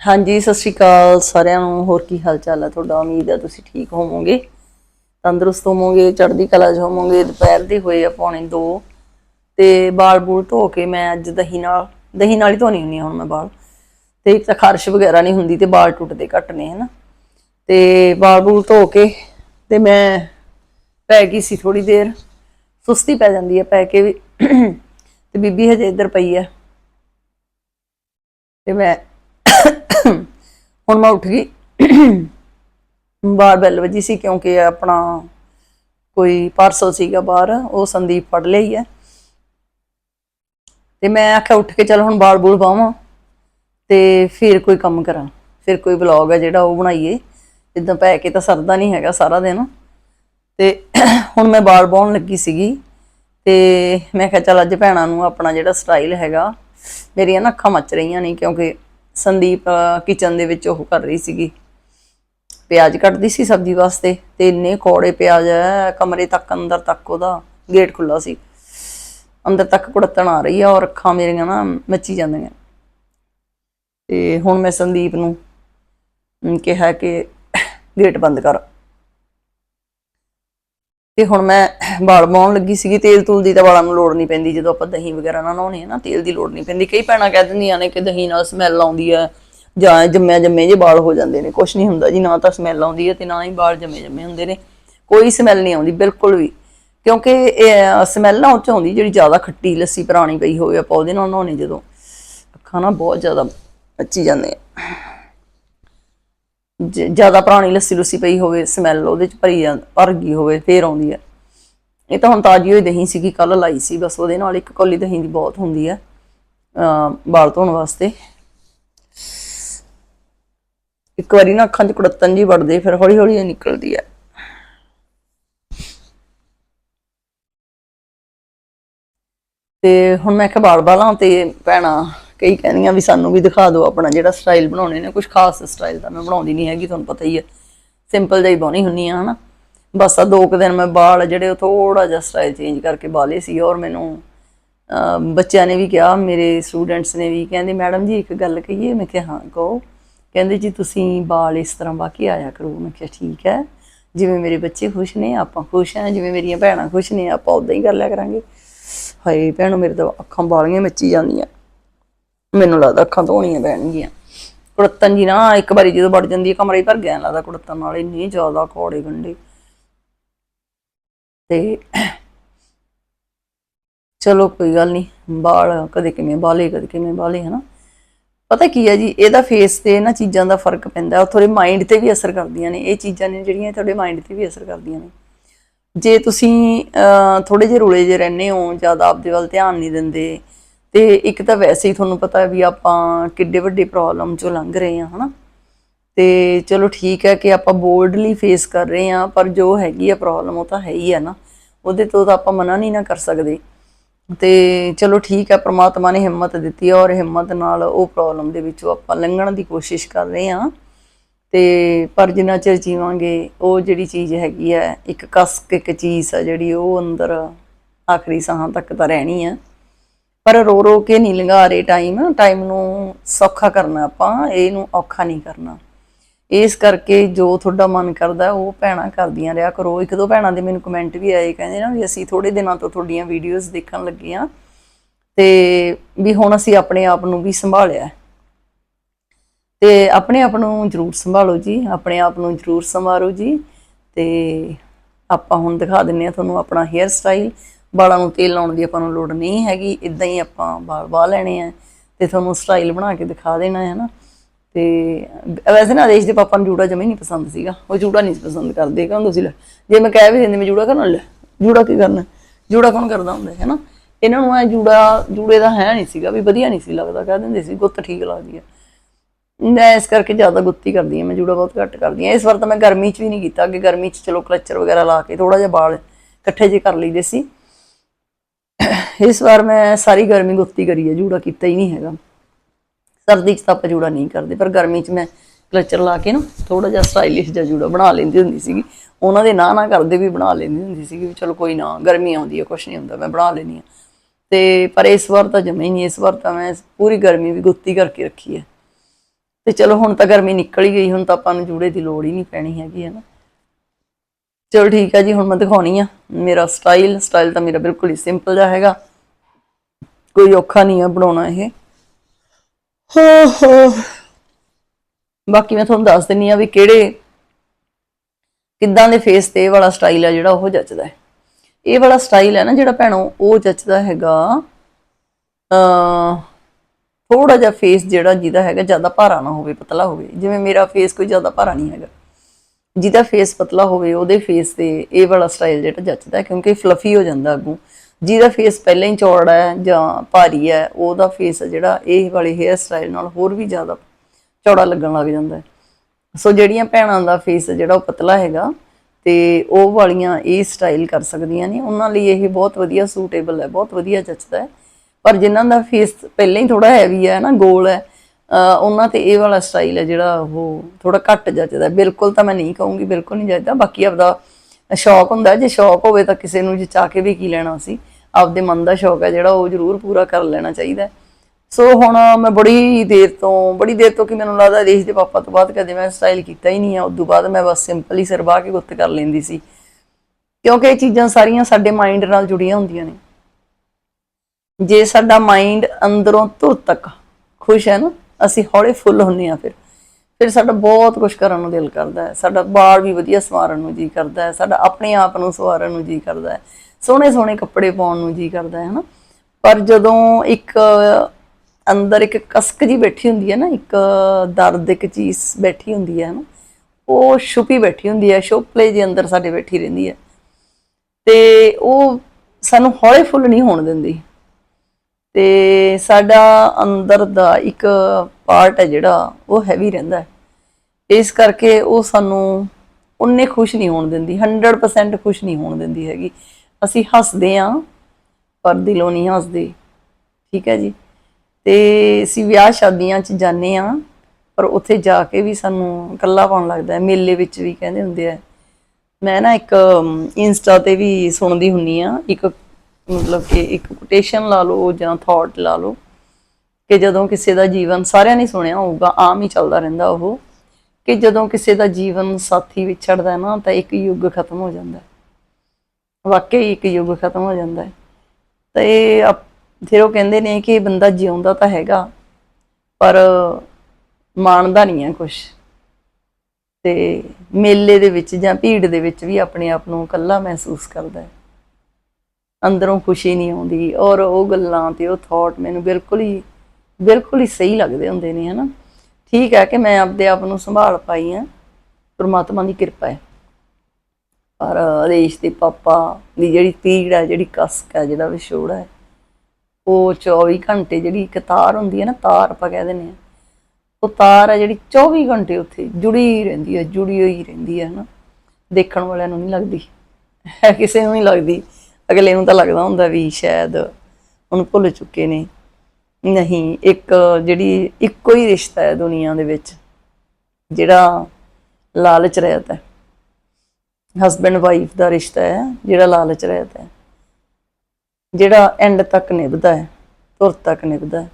ਹਾਂਜੀ, ਸਤਿ ਸ਼੍ਰੀ ਅਕਾਲ ਸਾਰਿਆਂ ਨੂੰ। ਹੋਰ ਕੀ ਹਾਲ ਚਾਲ ਹੈ ਤੁਹਾਡਾ? ਉਮੀਦ ਹੈ ਤੁਸੀਂ ਠੀਕ ਹੋਵੋਗੇ। ਤੰਦਰੁਸਤ ਹੋਵੋਗੇ, ਚੜ੍ਹਦੀ ਕਲਾ 'ਚ ਹੋਵੋਗੇ। ਦੁਪਹਿਰ ਦੇ ਹੋਏ ਆ ਪੌਣੇ 2 ਤੇ ਬਾਲ ਬੂਲ ਧੋ ਕੇ ਮੈਂ ਅੱਜ ਦਹੀਂ ਨਾਲ ਦਹੀਂ ਨਾਲ ਹੀ ਧੋਣੀ ਹੁੰਦੀ ਆ ਹੁਣ ਮੈਂ ਬਾਲ। ਤੇ ਇੱਕ ਤਾਂ ਖਾਰਸ਼ ਵਗੈਰਾ ਨਹੀਂ ਹੁੰਦੀ ਤੇ ਬਾਲ ਟੁੱਟਦੇ ਘੱਟ ਨੇ, ਹਨਾ। ਤੇ ਬਾਲ ਬੂਲ ਧੋ ਕੇ ਤੇ ਮੈਂ ਪੈ ਗਈ ਸੀ ਥੋੜੀ ਦੇਰ। ਸੁਸਤੀ ਪੈ ਜਾਂਦੀ ਹੈ ਪੈ ਕੇ ਵੀ। ਤੇ ਬੀਬੀ ਹਜੇ ਇੱਧਰ ਪਈ ਹੈ ਤੇ ਮੈਂ ਹੁਣ ਮੈਂ ਉੱਠ ਗਈ। ਬਾਹਰ ਬੈਲ ਵੱਜੀ ਸੀ ਕਿਉਂਕਿ ਆਪਣਾ ਕੋਈ ਪਾਰਸਲ ਸੀਗਾ ਬਾਹਰ, ਉਹ ਸੰਦੀਪ ਫੜ ਲਈ ਹੈ ਤੇ ਮੈਂ ਆਖਿਆ ਉੱਠ ਕੇ ਚੱਲ ਹੁਣ ਬਾਲ ਬੂਲ ਬਾਵਾਂ ਤੇ ਫਿਰ ਕੋਈ ਕੰਮ ਕਰਾਂ, ਫਿਰ ਕੋਈ ਵਲੌਗ ਹੈ ਜਿਹੜਾ ਉਹ ਬਣਾਈਏ। ਜਿੱਦਾਂ ਪੈ ਕੇ ਤਾਂ ਸਰਦਾ ਨਹੀਂ ਹੈਗਾ ਸਾਰਾ ਦਿਨ। ਤੇ ਹੁਣ ਮੈਂ ਬਾਲ ਬਾਉਣ ਲੱਗੀ ਸੀਗੀ ਤੇ ਮੈਂ ਕਿਹਾ ਚੱਲ ਅੱਜ ਭੈਣਾਂ ਨੂੰ ਆਪਣਾ ਜਿਹੜਾ ਸਟਾਈਲ ਹੈਗਾ, ਮੇਰੀਆਂ ਨਾ ਅੱਖਾਂ ਮੱਚ ਰਹੀਆਂ ਨੇ ਕਿਉਂਕਿ ਸੰਦੀਪ ਕਿਚਨ ਦੇ ਵਿੱਚ ਉਹ ਕਰ ਰਹੀ ਸੀਗੀ। ਪਿਆਜ਼ ਕੱਟਦੀ ਸੀ ਸਬਜ਼ੀ ਵਾਸਤੇ ਤੇ ਇੰਨੇ ਕੋੜੇ ਪਿਆਜ਼ ਹੈ ਕਮਰੇ ਤੱਕ, ਅੰਦਰ ਤੱਕ ਉਹਦਾ ਗੇਟ ਖੁੱਲਾ ਸੀ। ਅੰਦਰ ਤੱਕ ਕੁੜਤਣ ਆ ਰਹੀ ਆ ਔਰ ਅੱਖਾਂ ਮੇਰੀਆਂ ਨਾ ਮੱਚੀ ਜਾਂਦੀਆਂ। ਤੇ ਹੁਣ ਮੈਂ ਸੰਦੀਪ ਨੂੰ ਕਿਹਾ ਕਿ ਗੇਟ ਬੰਦ ਕਰ। ਤੇ ਹੁਣ ਮੈਂ ਵਾਲ ਮਾਉਣ ਲੱਗੀ ਸੀਗੀ, ਤੇਲ ਤੂਲ ਦੀ ਤਾਂ ਵਾਲਾਂ ਨੂੰ ਲੋੜ ਨਹੀਂ ਪੈਂਦੀ, ਜਦੋਂ ਆਪਾਂ ਦਹੀਂ ਵਗੈਰਾ ਨਾਲ ਨਹਾਉਣੇ ਆ ਨਾ, ਤੇਲ ਦੀ ਲੋੜ ਨਹੀਂ ਪੈਂਦੀ। ਕਈ ਭੈਣਾਂ ਕਹਿ ਦਿੰਦੀਆਂ ਨੇ ਕਿ ਦਹੀਂ ਨਾਲ ਸਮੈਲ ਆਉਂਦੀ ਹੈ ਜਾਂ ਜੰਮਿਆ ਜੰਮੇ ਜੇ ਵਾਲ ਹੋ ਜਾਂਦੇ ਨੇ ਕੁਝ ਨਹੀਂ ਹੁੰਦਾ ਜੀ, ਨਾ ਤਾਂ ਸਮੈਲ ਆਉਂਦੀ ਹੈ ਤੇ ਨਾ ਹੀ ਵਾਲ ਜੰਮੇ ਜੰਮੇ ਹੁੰਦੇ ਨੇ। ਕੋਈ ਸਮੈਲ ਨਹੀਂ ਆਉਂਦੀ, ਬਿਲਕੁਲ ਵੀ। ਕਿਉਂਕਿ ਸਮੈਲ ਨਾ ਉਹ 'ਚ ਆਉਂਦੀ ਜਿਹੜੀ ਜ਼ਿਆਦਾ ਖੱਟੀ, ਲੱਸੀ, ਪੁਰਾਣੀ ਪਈ ਹੋਵੇ, ਆਪਾਂ ਉਹਦੇ ਨਾਲ ਨਹਾਉਣੇ ਜਦੋਂ ਅੱਖਾਂ ਨਾ ਬਹੁਤ ਜ਼ਿਆਦਾ ਅੱਚੀ ਜਾਂਦੇ ਆ। ਜ਼ਿਆਦਾ ਪੁਰਾਣੀ ਲੱਸੀ ਲੁੱਸੀ ਪਈ ਹੋਵੇ ਸਮੈਲ ਉਹਦੇ ਚ ਭਰੀ ਜਾਂ ਭਰ ਗਈ ਹੋਵੇ, ਫੇਰ ਆਉਂਦੀ ਹੈ ਇਹ ਤਾਂ ਹੁਣ ਤਾਜੀ ਹੋਈ ਦਹੀਂ ਸੀਗੀ ਕੱਲ ਲਾਈ ਸੀ, ਬਸ ਉਹਦੇ ਨਾਲ ਇੱਕ ਕੌਲੀ ਦਹੀਂ ਦੀ ਬਹੁਤ ਹੁੰਦੀ ਹੈ ਅ ਧੋਣ ਵਾਸਤੇ। ਇੱਕ ਵਾਰੀ ਨਾ ਅੱਖਾਂ 'ਚ ਕੁੜੱਤਨ ਜੀ ਵੜਦੇ, ਫਿਰ ਹੌਲੀ ਹੌਲੀ ਇਹ ਨਿਕਲਦੀ ਹੈ ਤੇ ਹੁਣ ਮੈਂ ਕਿਹਾ ਬਾਲ ਬਾਲਾਂ ਤੇ ਭੈਣਾਂ ਕਈ ਕਹਿੰਦੀਆਂ ਵੀ ਸਾਨੂੰ ਵੀ ਦਿਖਾ ਦਿਓ ਆਪਣਾ ਜਿਹੜਾ ਸਟਾਈਲ ਬਣਾਉਣੇ ਨੇ ਕੁਝ ਖਾਸ ਸਟਾਈਲ ਦਾ ਮੈਂ ਬਣਾਉਂਦੀ ਨਹੀਂ ਹੈਗੀ, ਤੁਹਾਨੂੰ ਪਤਾ ਹੀ ਹੈ। ਸਿੰਪਲ ਜਿਹਾ ਹੀ ਪਾਉਣੀ ਹੁੰਨੀ ਆ, ਹਨਾ। ਬਸ ਆ ਦੋ ਕੁ ਦਿਨ ਮੈਂ ਬਾਲ ਜਿਹੜੇ ਉਹ ਥੋੜਾ ਜਿਹਾ ਸਟਾਈਲ ਚੇਂਜ ਕਰਕੇ ਬਾਲੇ ਸੀ ਔਰ ਮੈਨੂੰ ਬੱਚਿਆਂ ਨੇ ਵੀ ਕਿਹਾ, ਮੇਰੇ ਸਟੂਡੈਂਟਸ ਨੇ ਵੀ ਕਹਿੰਦੇ, ਮੈਡਮ ਜੀ, ਇੱਕ ਗੱਲ ਕਹੀਏ? ਮੈਂ ਕਿਹਾ, ਹਾਂ, ਕਹੋ। ਕਹਿੰਦੇ, ਜੀ, ਤੁਸੀਂ ਬਾਲ ਇਸ ਤਰ੍ਹਾਂ ਬਾਕੀ ਆਇਆ ਕਰੋ। ਮੈਂ ਕਿਹਾ, ਠੀਕ ਹੈ। ਜਿਵੇਂ ਮੇਰੇ ਬੱਚੇ ਖੁਸ਼ ਨੇ, ਆਪਾਂ ਖੁਸ਼ ਹਾਂ, ਜਿਵੇਂ ਮੇਰੀਆਂ ਭੈਣਾਂ ਖੁਸ਼ ਨੇ, ਆਪਾਂ ਉਦਾਂ ਹੀ ਕਰ ਲਿਆ ਕਰਾਂਗੇ। ਹਾਏ, ਭੈਣੋ, ਮੇਰੇ ਤਾਂ ਅੱਖਾਂ ਬਾਲੀਆਂ ਮੱਚੀ ਜਾਂਦੀਆਂ। ਮੈਨੂੰ ਲੱਗਦਾ ਅੱਖਾਂ ਧੋਣੀਆਂ ਪੈਣਗੀਆਂ। ਕੁੜੱਤਨ ਜੀ ਨਾ, ਇੱਕ ਵਾਰੀ ਜਦੋਂ ਵੜ ਜਾਂਦੀ ਹੈ ਕਮਰਾ ਭਰ ਗਿਆ, ਲੱਗਦਾ ਕੁੜੱਤਨ ਨਾਲ ਇੰਨੀ ਜ਼ਿਆਦਾ ਕੋੜੇ ਗੰਡੇ ਤੇ ਚਲੋ ਕੋਈ ਗੱਲ ਨਹੀਂ ਬਾਲ ਕਦੇ ਕਿਵੇਂ ਬਾਲੇ ਕਦੇ ਕਿਵੇਂ ਬਾਲੇ ਹਨਾ। ਪਤਾ ਕੀ ਹੈ ਜੀ, ਇਹਦਾ ਫੇਸ ਤੇ ਇਹਨਾਂ ਚੀਜ਼ਾਂ ਦਾ ਫ਼ਰਕ ਪੈਂਦਾ ਉਹ ਥੋੜੇ ਮਾਈਂਡ ਤੇ ਵੀ ਅਸਰ ਕਰਦੀਆਂ ਨੇ। ਇਹ ਚੀਜ਼ਾਂ ਨੇ ਜਿਹੜੀਆਂ ਤੁਹਾਡੇ ਮਾਈਂਡ ਤੇ ਵੀ ਅਸਰ ਕਰਦੀਆਂ ਨੇ। ਜੇ ਤੁਸੀਂ ਥੋੜੇ ਜਿਹੇ ਰੋਲੇ ਜਿਹੇ ਰਹਿੰਦੇ ਹੋ, ਜ਼ਿਆਦਾ ਆਪਦੇ ਵੱਲ ਧਿਆਨ ਨਹੀਂ ਦਿੰਦੇ ਤੇ ਇੱਕ ਤਾਂ ਵੈਸੇ ਹੀ ਤੁਹਾਨੂੰ ਪਤਾ ਵੀ ਆਪਾਂ ਕਿੱਡੇ ਵੱਡੇ ਪ੍ਰੋਬਲਮ ਚੋਂ ਲੰਘ ਰਹੇ ਹਾਂ, ਹਨਾ? ਤੇ ਚਲੋ ਠੀਕ ਹੈ ਕਿ ਆਪਾਂ ਬੋਲਡਲੀ ਫੇਸ ਕਰ ਰਹੇ ਹਾਂ, ਪਰ ਜੋ ਹੈਗੀ ਆ ਪ੍ਰੋਬਲਮ ਉਹ ਤਾਂ ਹੈ ਹੀ ਆ ਨਾ। ਉਹਦੇ ਤੋਂ ਤਾਂ ਆਪਾਂ ਮਨਾ ਨਹੀਂ ਨਾ ਕਰ ਸਕਦੇ। ਤੇ ਚਲੋ ਠੀਕ ਹੈ, ਪ੍ਰਮਾਤਮਾ ਨੇ ਹਿੰਮਤ ਦਿੱਤੀ ਔਰ ਹਿੰਮਤ ਨਾਲ ਉਹ ਪ੍ਰੋਬਲਮ ਦੇ ਵਿੱਚੋਂ ਆਪਾਂ ਲੰਘਣ ਦੀ ਕੋਸ਼ਿਸ਼ ਕਰ ਰਹੇ ਹਾਂ। ਤੇ ਪਰ ਜਿੰਨਾ ਚਿਰ ਜੀਵਾਂਗੇ, ਉਹ ਜਿਹੜੀ ਚੀਜ਼ ਹੈਗੀ ਹੈ ਇੱਕ ਕਸਕ, ਇੱਕ ਚੀਜ਼ ਆ ਜਿਹੜੀ ਉਹ ਅੰਦਰ ਆਖਰੀ ਸਾਹਾਂ ਤੱਕ ਤਾਂ ਰਹਿਣੀ ਆ। ਪਰ ਰੋ ਰੋ ਕੇ ਨਹੀਂ ਲੰਘਾ ਰਹੇ ਟਾਈਮ ਟਾਈਮ ਨੂੰ ਸੌਖਾ ਕਰਨਾ ਆਪਾਂ, ਇਹਨੂੰ ਔਖਾ ਨਹੀਂ ਕਰਨਾ। ਇਸ ਕਰਕੇ ਜੋ ਤੁਹਾਡਾ ਮਨ ਕਰਦਾ, ਉਹ ਭੈਣਾਂ ਕਰਦੀਆਂ ਰਿਹਾ ਕਰੋ। ਇੱਕ ਦੋ ਭੈਣਾਂ ਦੇ ਮੈਨੂੰ ਕਮੈਂਟ ਵੀ ਆਏ, ਕਹਿੰਦੇ ਨਾ ਵੀ ਅਸੀਂ ਥੋੜੇ ਦਿਨਾਂ ਤੋਂ ਤੁਹਾਡੀਆਂ ਵੀਡੀਓਜ਼ ਦੇਖਣ ਲੱਗੇ ਆ ਤੇ ਵੀ ਹੁਣ ਅਸੀਂ ਆਪਣੇ ਆਪ ਨੂੰ ਵੀ ਸੰਭਾਲਿਆ ਤੇ ਆਪਣੇ ਆਪ ਨੂੰ ਜ਼ਰੂਰ ਸੰਭਾਲੋ ਜੀ, ਆਪਣੇ ਆਪ ਨੂੰ ਜ਼ਰੂਰ ਸੰਵਾਰੋ ਜੀ ਤੇ ਆਪਾਂ ਹੁਣ ਦਿਖਾ ਦਿੰਨੇ ਆ ਤੁਹਾਨੂੰ ਆਪਣਾ ਹੇਅਰ ਸਟਾਈਲ ਵਾਲਾਂ ਨੂੰ ਤੇਲ ਲਾਉਣ ਦੀ ਆਪਾਂ ਨੂੰ ਲੋੜ ਨਹੀਂ ਹੈਗੀ ਇਦਾਂ ਹੀ ਆਪਾਂ ਵਾਲ ਵਾਹ ਲੈਣੇ ਆ ਤੇ ਤੁਹਾਨੂੰ ਸਟਾਈਲ ਬਣਾ ਕੇ ਦਿਖਾ ਦੇਣਾ ਹੈ ਨਾ। ਤੇ ਵੈਸੇ ਨਾ ਆਦੇਸ਼ ਦੇ ਪਾਪਾ ਨੂੰ ਜੂੜਾ ਜਮੇ ਨਹੀਂ ਪਸੰਦ ਸੀਗਾ, ਉਹ ਜੂੜਾ ਨਹੀਂ ਸੀ ਪਸੰਦ ਕਰਦੇ ਕਹਿੰਦੇ ਤੁਸੀਂ ਲੈ, ਜੇ ਮੈਂ ਕਹਿ ਵੀ ਦਿੰਦੀ ਮੈਂ ਜੂੜਾ ਕਰਨ, ਲੈ, ਜੂੜਾ ਕੀ ਕਰਨਾ, ਜੂੜਾ ਕੌਣ ਕਰਦਾ ਹੁੰਦਾ ਹੈ ਨਾ। ਇਹਨਾਂ ਨੂੰ ਐ ਜੂੜਾ, ਜੂੜੇ ਦਾ ਹੈ ਨਹੀਂ ਸੀਗਾ, ਵੀ ਵਧੀਆ ਨਹੀਂ ਸੀ ਲੱਗਦਾ, ਕਹਿ ਦਿੰਦੇ ਸੀ ਗੁੱਤ ਠੀਕ ਲੱਗਦੀ ਹੈ ਮੈਂ ਇਸ ਕਰਕੇ ਜ਼ਿਆਦਾ ਗੁੱਤੀ ਕਰਦੀ ਹਾਂ, ਮੈਂ ਜੂੜਾ ਬਹੁਤ ਘੱਟ ਕਰਦੀ ਹਾਂ। ਇਸ ਵਾਰ ਤਾਂ ਮੈਂ ਗਰਮੀ 'ਚ ਵੀ ਨਹੀਂ ਕੀਤਾ, ਅੱਗੇ ਗਰਮੀ 'ਚ ਚਲੋ ਕਲਚਰ ਵਗੈਰਾ ਲਾ ਕੇ ਥੋੜਾ ਜਿਹਾ ਵਾਲ ਇਕੱਠੇ ਜੇ ਕਰ ਲਈਦੇ ਸੀ। ਇਸ ਵਾਰ ਮੈਂ ਸਾਰੀ ਗਰਮੀ ਗੁੱਤੀ ਕਰੀ ਹੈ, ਜੂੜਾ ਕੀਤਾ ਹੀ ਨਹੀਂ ਹੈਗਾ। ਸਰਦੀ 'ਚ ਤਾਂ ਆਪਾਂ ਜੂੜਾ ਨਹੀਂ ਕਰਦੇ, ਪਰ ਗਰਮੀ 'ਚ ਮੈਂ ਕਲਚਰ ਲਾ ਕੇ ਨਾ ਥੋੜਾ ਜਿਹਾ ਸਟਾਈਲਿਸ਼ ਜਿਹਾ ਜੂੜਾ ਬਣਾ ਲੈਂਦੀ ਹੁੰਦੀ ਸੀਗੀ। ਉਹਨਾਂ ਦੇ ਨਾ ਨਾ ਕਰਦੇ ਵੀ ਬਣਾ ਲੈਂਦੀ ਹੁੰਦੀ ਸੀਗੀ ਵੀ ਚਲੋ ਕੋਈ ਨਾ, ਗਰਮੀ ਆਉਂਦੀ ਹੈ, ਕੁਛ ਨਹੀਂ ਹੁੰਦਾ, ਮੈਂ ਬਣਾ ਲੈਣੀ ਆ ਤੇ ਪਰ ਇਸ ਵਾਰ ਤਾਂ ਜਮੇ ਹੀ ਨਹੀਂ, ਇਸ ਵਾਰ ਤਾਂ ਮੈਂ ਪੂਰੀ ਗਰਮੀ ਵੀ ਗੁੱਤੀ ਕਰਕੇ ਰੱਖੀ ਹੈ। ਤੇ ਚਲੋ ਹੁਣ ਤਾਂ ਗਰਮੀ ਨਿਕਲ ਹੀ ਗਈ, ਹੁਣ ਤਾਂ ਆਪਾਂ ਨੂੰ ਜੂੜੇ ਦੀ ਲੋੜ ਹੀ ਨਹੀਂ ਪੈਣੀ ਹੈਗੀ, ਹੈ ਨਾ। ਚਲੋ ਠੀਕ ਹੈ ਜੀ ਹੁਣ ਮੈਂ ਦਿਖਾਉਣੀ ਆ ਮੇਰਾ ਸਟਾਈਲ ਸਟਾਈਲ ਤਾਂ ਮੇਰਾ ਬਿਲਕੁਲ ਹੀ ਸਿੰਪਲ ਜਿਹਾ ਹੈਗਾ। ਕੋਈ ਔਖਾ ਨਹੀਂ ਆ ਬਣਾਉਣਾ ਇਹ। ਹਾਂ ਹਾਂ। ਬਾਕੀ ਮੈਂ ਤੁਹਾਨੂੰ ਦੱਸ ਦਿੰਨੀ ਆ ਵੀ ਕਿਹੜੇ ਕਿੱਦਾਂ ਦੇ ਫੇਸ ਤੇ ਇਹ ਵਾਲਾ ਸਟਾਈਲ ਆ ਜਿਹੜਾ ਉਹ ਜੱਚਦਾ ਹੈ। ਇਹ ਵਾਲਾ ਸਟਾਈਲ ਹੈ ਨਾ ਜਿਹੜਾ ਭੈਣੋ ਉਹ ਜੱਚਦਾ ਹੈਗਾ ਅ ਥੋੜਾ ਜਿਹਾ ਫੇਸ ਜਿਹੜਾ ਜਿਹਦਾ ਹੈਗਾ ਜ਼ਿਆਦਾ ਭਾਰਾ ਨਾ ਹੋਵੇ ਪਤਲਾ ਹੋਵੇ। ਜਿਵੇਂ ਮੇਰਾ ਫੇਸ ਕੋਈ ਜ਼ਿਆਦਾ ਭਾਰਾ ਨਹੀਂ ਹੈਗਾ। ਜਿਹਦਾ ਫੇਸ ਪਤਲਾ ਹੋਵੇ, ਉਹਦੇ ਫੇਸ ਤੇ ਇਹ ਵਾਲਾ ਸਟਾਈਲ ਜਿਹੜਾ ਜੱਚਦਾ ਕਿਉਂਕਿ ਫਲਫੀ ਹੋ ਜਾਂਦਾ ਅੱਗੋਂ। ਜਿਹਦਾ ਫੇਸ ਪਹਿਲਾਂ ਹੀ ਚੌੜਾ ਹੈ ਜਾਂ ਭਾਰੀ ਹੈ, ਉਹਦਾ ਫੇਸ ਜਿਹੜਾ, ਇਹ ਵਾਲੇ ਹੇਅਰ ਸਟਾਈਲ ਨਾਲ ਹੋਰ ਵੀ ਜ਼ਿਆਦਾ ਚੌੜਾ ਲੱਗਣ ਲੱਗ ਜਾਂਦਾ ਹੈ। ਸੋ ਜਿਹੜੀਆਂ ਭੈਣਾਂ ਦਾ ਫੇਸ ਜਿਹੜਾ, ਉਹ ਪਤਲਾ ਹੈਗਾ ਤੇ ਉਹ ਵਾਲੀਆਂ ਇਹ ਸਟਾਈਲ ਕਰ ਸਕਦੀਆਂ ਨੇ। ਉਹਨਾਂ ਲਈ ਇਹ ਬਹੁਤ ਵਧੀਆ ਸੂਟੇਬਲ ਹੈ, ਬਹੁਤ ਵਧੀਆ ਜੱਚਦਾ ਹੈ। ਪਰ ਜਿਨ੍ਹਾਂ ਦਾ ਫੇਸ ਪਹਿਲਾਂ ਹੀ ਥੋੜਾ ਹੈਵੀ ਹੈ, ਨਾ, ਗੋਲ ਹੈ ਉਹਨਾਂ ਤੇ ਇਹ ਵਾਲਾ ਸਟਾਈਲ ਹੈ ਜਿਹੜਾ ਉਹ ਥੋੜਾ ਘੱਟ ਜੱਚਦਾ ਬਿਲਕੁਲ ਤਾਂ ਮੈਂ ਨਹੀਂ ਕਹੂੰਗੀ, ਬਿਲਕੁਲ ਨਹੀਂ ਜੱਚਦਾ। ਬਾਕੀ ਆਪਦਾ ਸ਼ੌਕ ਹੁੰਦਾ, ਜੇ ਸ਼ੌਕ ਹੋਵੇ ਤਾਂ ਕਿਸੇ ਨੂੰ ਜਚਾ ਕੇ ਵੀ ਕੀ ਲੈਣਾ ਸੀ। ਆਪਦੇ ਮਨ ਦਾ ਸ਼ੌਕ ਹੈ ਜਿਹੜਾ ਉਹ ਜ਼ਰੂਰ ਪੂਰਾ ਕਰ ਲੈਣਾ ਚਾਹੀਦਾ ਸੋ ਹੁਣ ਮੈਂ ਬੜੀ ਦੇਰ ਤੋਂ, ਬੜੀ ਦੇਰ ਤੋਂ ਕਿ ਮੈਨੂੰ ਲੱਗਦਾ ਦੇਸ਼ ਦੇ ਪਾਪਾ ਤੋਂ ਬਾਅਦ ਕਦੇ ਮੈਂ ਸਟਾਈਲ ਕੀਤਾ ਹੀ ਨਹੀਂ ਆ ਤੋਂ ਬਾਅਦ ਮੈਂ ਬਸ ਸਿੰਪਲ ਹੀ ਸਰਵਾ ਕੇ ਗੁੱਤ ਕਰ ਲੈਂਦੀ ਸੀ। ਕਿਉਂਕਿ ਇਹ ਚੀਜ਼ਾਂ ਸਾਰੀਆਂ ਸਾਡੇ ਮਾਈਂਡ ਨਾਲ ਜੁੜੀਆਂ ਹੁੰਦੀਆਂ ਨੇ। ਜੇ ਸਾਡਾ ਮਾਈਂਡ ਅੰਦਰੋਂ ਧੁਰ ਤੱਕ ਖੁਸ਼ ਹੈ ਨਾ ਅਸੀਂ ਹੌਲੇ ਫੁੱਲ ਹੁੰਨੇ ਆ ਫਿਰ। ਫਿਰ ਸਾਡਾ ਬਹੁਤ ਕੁਝ ਕਰਨ ਨੂੰ ਦਿਲ ਕਰਦਾ ਹੈ। ਸਾਡਾ ਬਾਲ ਵੀ ਵਧੀਆ ਸਵਾਰਨ ਨੂੰ ਜੀ ਕਰਦਾ ਹੈ। ਸਾਡਾ ਆਪਣੇ ਆਪ ਨੂੰ ਸਵਾਰਨ ਨੂੰ ਜੀ ਕਰਦਾ ਹੈ। ਸੋਹਣੇ ਸੋਹਣੇ ਕੱਪੜੇ ਪਾਉਣ ਨੂੰ ਜੀ ਕਰਦਾ ਹੈ, ਹਨਾ? ਪਰ ਜਦੋਂ ਇੱਕ ਅੰਦਰ ਇੱਕ ਕਸਕ ਜੀ ਬੈਠੀ ਹੁੰਦੀ ਹੈ ਨਾ, ਇੱਕ ਦਰਦ, ਇੱਕ ਚੀਜ਼ ਬੈਠੀ ਹੁੰਦੀ ਹੈ ਨਾ ਉਹ ਛੁਪੀ ਬੈਠੀ ਹੁੰਦੀ ਹੈ ਸ਼ੋਪਲੇ ਜੀ ਅੰਦਰ ਸਾਡੇ ਬੈਠੀ ਰਹਿੰਦੀ ਹੈ। ਤੇ ਉਹ ਸਾਨੂੰ ਹੌਲੇ ਫੁੱਲ ਨਹੀਂ ਹੋਣ ਦਿੰਦੀ। ਤੇ ਸਾਡਾ ਅੰਦਰ ਦਾ ਇੱਕ ਪਾਰਟ ਹੈ ਜਿਹੜਾ, ਉਹ ਹੈਵੀ ਰਹਿੰਦਾ ਹੈ। ਇਸ ਕਰਕੇ ਉਹ ਸਾਨੂੰ ਉਨੇ ਖੁਸ਼ ਨਹੀਂ ਹੋਣ ਦਿੰਦੀ 100% ਖੁਸ਼ ਨਹੀਂ ਹੋਣ ਦਿੰਦੀ ਹੈਗੀ। ਅਸੀਂ ਹੱਸਦੇ ਆਂ ਪਰ ਦਿਲੋਂ ਨਹੀਂ ਹੱਸਦੇ। ਠੀਕ ਹੈ ਜੀ? ਤੇ ਅਸੀਂ ਵਿਆਹ ਸ਼ਾਦੀਆਂ 'ਚ ਜਾਂਦੇ ਆਂ ਪਰ ਉੱਥੇ ਜਾ ਕੇ ਵੀ ਸਾਨੂੰ ਇਕੱਲਾ ਪਾਉਣ ਲੱਗਦਾ ਹੈ। ਮੇਲੇ ਵਿੱਚ ਵੀ ਕਹਿੰਦੇ ਹੁੰਦੇ ਆ। ਮੈਂ ਨਾ ਇੱਕ ਇੰਸਟਾ ਤੇ ਵੀ ਸੁਣਦੀ ਹੁੰਨੀ ਆ ਇੱਕ ਮਤਲਬ ਕਿ ਇੱਕ ਕੋਟੇਸ਼ਨ ਲਾ ਲਓ ਜਾਂ ਥਾਟ ਲਾ ਲਓ ਕਿ ਜਦੋਂ ਕਿਸੇ ਦਾ ਜੀਵਨ ਸਾਰਿਆਂ ਨੇ ਸੁਣਿਆ ਹੋਊਗਾ, ਆਮ ਹੀ ਚੱਲਦਾ ਰਹਿੰਦਾ ਉਹ, ਕਿ ਜਦੋਂ ਕਿਸੇ ਦਾ ਜੀਵਨ ਸਾਥੀ ਵਿਛੜਦਾ ਨਾ, ਤਾਂ ਇੱਕ ਯੁੱਗ ਖਤਮ ਹੋ ਜਾਂਦਾ ਵਾਕਈ ਇੱਕ ਯੁੱਗ ਖਤਮ ਹੋ ਜਾਂਦਾ ਹੈ। ਤੇ ਆਪ- ਫਿਰ ਉਹ ਕਹਿੰਦੇ ਨੇ ਕਿ ਬੰਦਾ ਜਿਉਂਦਾ ਤਾਂ ਹੈਗਾ, ਪਰ ਮਾਣਦਾ ਨਹੀਂ ਹੈ ਕੁਝ ਤੇ ਮੇਲੇ ਦੇ ਵਿੱਚ ਜਾਂ ਭੀੜ ਦੇ ਵਿੱਚ ਵੀ ਆਪਣੇ ਆਪ ਨੂੰ ਇਕੱਲਾ ਮਹਿਸੂਸ ਕਰਦਾ ਹੈ। ਅੰਦਰੋਂ ਖੁਸ਼ੀ ਨਹੀਂ ਆਉਂਦੀ ਔਰ ਉਹ ਗੱਲਾਂ ਤੇ ਉਹ ਥਾਟ ਮੈਨੂੰ ਬਿਲਕੁਲ ਹੀ ਬਿਲਕੁਲ ਹੀ ਸਹੀ ਲੱਗਦੇ ਹੁੰਦੇ ਨੇ, ਹਨਾ? ਠੀਕ ਹੈ ਕਿ ਮੈਂ ਆਪਦੇ ਆਪ ਨੂੰ ਸੰਭਾਲ ਪਾਈ ਆ ਪ੍ਰਮਾਤਮਾ ਦੀ ਕਿਰਪਾ ਹੈ। ਪਰ ਰੇਸ਼ ਦੇ ਪਾਪਾ ਦੀ ਜਿਹੜੀ ਪੀੜ ਹੈ, ਜਿਹੜੀ ਕਸਕ ਹੈ ਜਿਹੜਾ ਵਿਛੋੜਾ ਹੈ, ਉਹ 24 ਘੰਟੇ ਜਿਹੜੀ ਇੱਕ ਤਾਰ ਹੁੰਦੀ ਹੈ ਨਾ, ਤਾਰ ਆਪਾਂ ਕਹਿ ਦਿੰਦੇ ਆ ਉਹ ਤਾਰ ਹੈ ਜਿਹੜੀ 24 ਘੰਟੇ ਉੱਥੇ ਜੁੜੀ ਰਹਿੰਦੀ ਹੈ, ਜੁੜੀ ਹੋਈ ਰਹਿੰਦੀ ਹੈ ਨਾ ਦੇਖਣ ਵਾਲਿਆਂ ਨੂੰ ਨਹੀਂ ਲੱਗਦੀ, ਕਿਸੇ ਨੂੰ ਨਹੀਂ ਲੱਗਦੀ। ਅਗਲੇ ਨੂੰ ਤਾਂ ਲੱਗਦਾ ਹੁੰਦਾ ਵੀ ਸ਼ਾਇਦ ਹੁਣ ਭੁੱਲ ਚੁੱਕੇ ਨੇ। ਨਹੀਂ, ਇੱਕ ਜਿਹੜੀ ਇੱਕੋ ਹੀ ਰਿਸ਼ਤਾ ਹੈ ਦੁਨੀਆ ਦੇ ਵਿੱਚ, ਜਿਹੜਾ ਲਾਲਚ ਰਹਿਤ ਹੈ। ਹਸਬੈਂਡ ਵਾਈਫ ਦਾ ਰਿਸ਼ਤਾ ਹੈ ਜਿਹੜਾ ਲਾਲਚ ਰਹਿਤ ਹੈ। ਜਿਹੜਾ ਐਂਡ ਤੱਕ ਨਿਭਦਾ ਹੈ ਤੁਰ ਤੱਕ ਨਿਭਦਾ ਹੈ।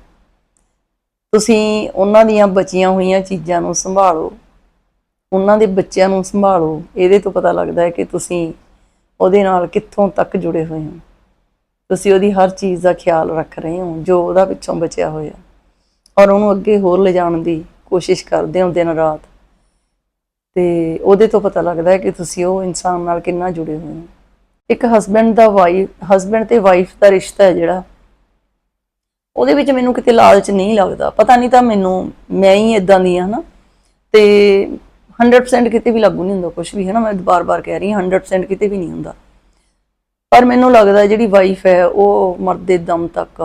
ਤੁਸੀਂ ਉਹਨਾਂ ਦੀਆਂ ਬਚੀਆਂ ਹੋਈਆਂ ਚੀਜ਼ਾਂ ਨੂੰ ਸੰਭਾਲੋ। ਉਹਨਾਂ ਦੇ ਬੱਚਿਆਂ ਨੂੰ ਸੰਭਾਲੋ। ਇਹਦੇ ਤੋਂ ਪਤਾ ਲੱਗਦਾ ਹੈ ਕਿ ਤੁਸੀਂ ਉਹਦੇ ਨਾਲ ਕਿੱਥੋਂ ਤੱਕ ਜੁੜੇ ਹੋਏ ਹੋ? ਤੁਸੀਂ ਉਹਦੀ ਹਰ ਚੀਜ਼ ਦਾ ਖਿਆਲ ਰੱਖ ਰਹੇ ਹੋ, ਜੋ ਉਹਦਾ ਪਿੱਛੋਂ ਬਚਿਆ ਹੋਇਆ। ਔਰ ਉਹਨੂੰ ਅੱਗੇ ਹੋਰ ਲਿਜਾਣ ਦੀ ਕੋਸ਼ਿਸ਼ ਕਰਦੇ ਹੋ ਦਿਨ ਰਾਤ। ਤੇ ਉਹਦੇ ਤੋਂ ਪਤਾ ਲੱਗਦਾ ਹੈ ਕਿ ਤੁਸੀਂ ਉਹ ਇਨਸਾਨ ਨਾਲ ਕਿੰਨਾ ਜੁੜੇ ਹੋਏ ਹੋ। ਇੱਕ ਹਸਬੈਂਡ ਦਾ ਵਾਈਫ ਹਸਬੈਂਡ ਤੇ ਵਾਈਫ ਦਾ ਰਿਸ਼ਤਾ ਹੈ ਜਿਹੜਾ, ਉਹਦੇ ਵਿੱਚ ਮੈਨੂੰ ਕਿਤੇ ਲਾਲਚ ਨਹੀਂ ਲੱਗਦਾ। ਪਤਾ ਨਹੀਂ ਤਾਂ ਮੈਨੂੰ, ਮੈਂ ਹੀ ਇਦਾਂ ਦੀ ਹਾਂ ਹਨਾ ਤੇ 100% ਕਿਤੇ ਵੀ ਲਾਗੂ ਨਹੀਂ ਹੁੰਦਾ ਕੁਝ ਵੀ ਹੈ ਨਾ ਮੈਂ ਬਾਰ-ਬਾਰ ਕਹਿ ਰਹੀ ਹਾਂ 100% ਕਿਤੇ ਵੀ ਨਹੀਂ ਹੁੰਦਾ। ਪਰ ਮੈਨੂੰ ਲੱਗਦਾ ਜਿਹੜੀ ਵਾਈਫ ਹੈ, ਉਹ ਮਰਦੇ ਦਮ ਤੱਕ